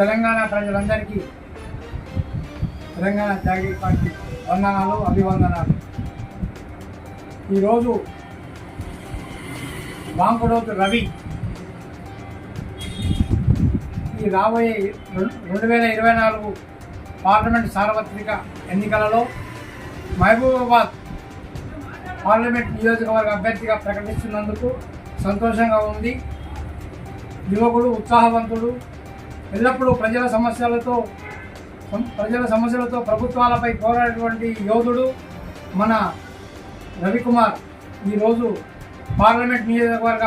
తెలంగాణ ప్రజలందరికీ తెలంగాణ జాగీ పార్టీ వందనాలు అభివందనాలు. ఈరోజు బాంకుడోతు రవి ఈ రాబోయే రెండు రెండు వేల ఇరవై నాలుగు పార్లమెంట్ సార్వత్రిక ఎన్నికలలో మహబూబాబాద్ పార్లమెంట్ నియోజకవర్గ అభ్యర్థిగా ప్రకటిస్తున్నందుకు సంతోషంగా ఉంది. యువకుడు ఉత్సాహవంతుడు ఎల్లప్పుడూ ప్రజల సమస్యలతో ప్రజల సమస్యలతో ప్రభుత్వాలపై పోరాడేటువంటి యోధుడు మన రవికుమార్ ఈరోజు పార్లమెంట్ నియోజకవర్గ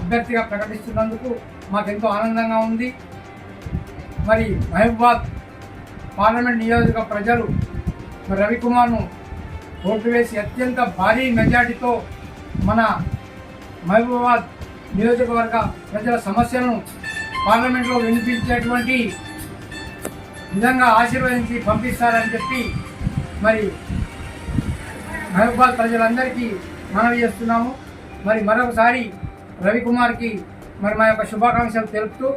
అభ్యర్థిగా ప్రకటిస్తున్నందుకు మాకెంతో ఆనందంగా ఉంది. మరి మహబూబాద్ పార్లమెంట్ నియోజక ప్రజలు మరి రవికుమార్ను ఓటు వేసి అత్యంత భారీ మెజార్టీతో మన మహబూబాబాద్ నియోజకవర్గ ప్రజల సమస్యలను పార్లమెంట్లో వినిపించేటువంటి విధంగా ఆశీర్వదించి పంపిస్తారని చెప్పి మరి మహబూబాద్ ప్రజలందరికీ మనవి చేస్తున్నాము. మరి మరొకసారి రవికుమార్కి మరి మా యొక్క శుభాకాంక్షలు తెలుపుతూ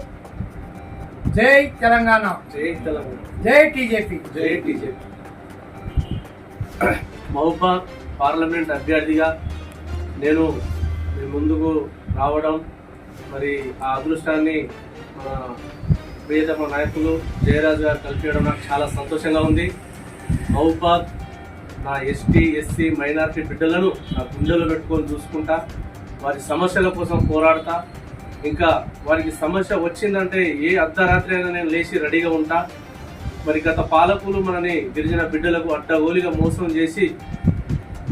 జై తెలంగాణ. జై తెలంగాణ. జై టీజేపీ. జై టీజేపీ. మహబూబాద్ పార్లమెంట్ అభ్యర్థిగా నేను ముందుకు రావడం మరి ఆ అదృష్టాన్ని మన ప్రియతమ నాయకులు జయరాజు గారు కల్పించడం నాకు చాలా సంతోషంగా ఉంది. మహబూబాద్ నా ఎస్టీ ఎస్సీ మైనార్టీ బిడ్డలను నా గుండెలో పెట్టుకొని చూసుకుంటా వారి సమస్యల కోసం పోరాడతా ఇంకా వారికి సమస్య వచ్చిందంటే ఏ అర్ధరాత్రి అయినా నేను లేచి రెడీగా ఉంటా. మరి గత పాలకులు మనని గిరిజన బిడ్డలకు అడ్డగోలిగా మోసం చేసి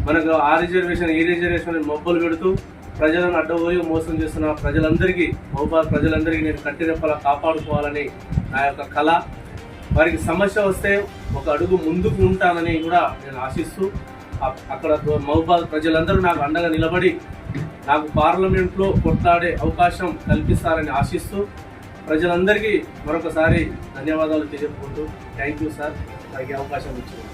మనకు ఆ రిజర్వేషన్ ఈ రిజర్వేషన్ అని మొబ్బలు పెడుతూ ప్రజలను అడ్డగోలిగా మోసం చేస్తున్న ప్రజలందరికీ భోపాల్ ప్రజలందరికీ నేను కట్టిరెప్పలా కాపాడుకోవాలని నా యొక్క కళ వారికి సమస్య వస్తే ఒక అడుగు ముందుకు ఉంటానని కూడా నేను ఆశిస్తూ అక్కడ మహబాద్ ప్రజలందరూ నాకు అండగా నిలబడి నాకు పార్లమెంట్లో కొట్లాడే అవకాశం కల్పిస్తారని ఆశిస్తూ ప్రజలందరికీ మరొకసారి ధన్యవాదాలు తెలియజేసుకుంటూ థ్యాంక్ యూ సార్. నాకు అవకాశం ఇచ్చినందుకు.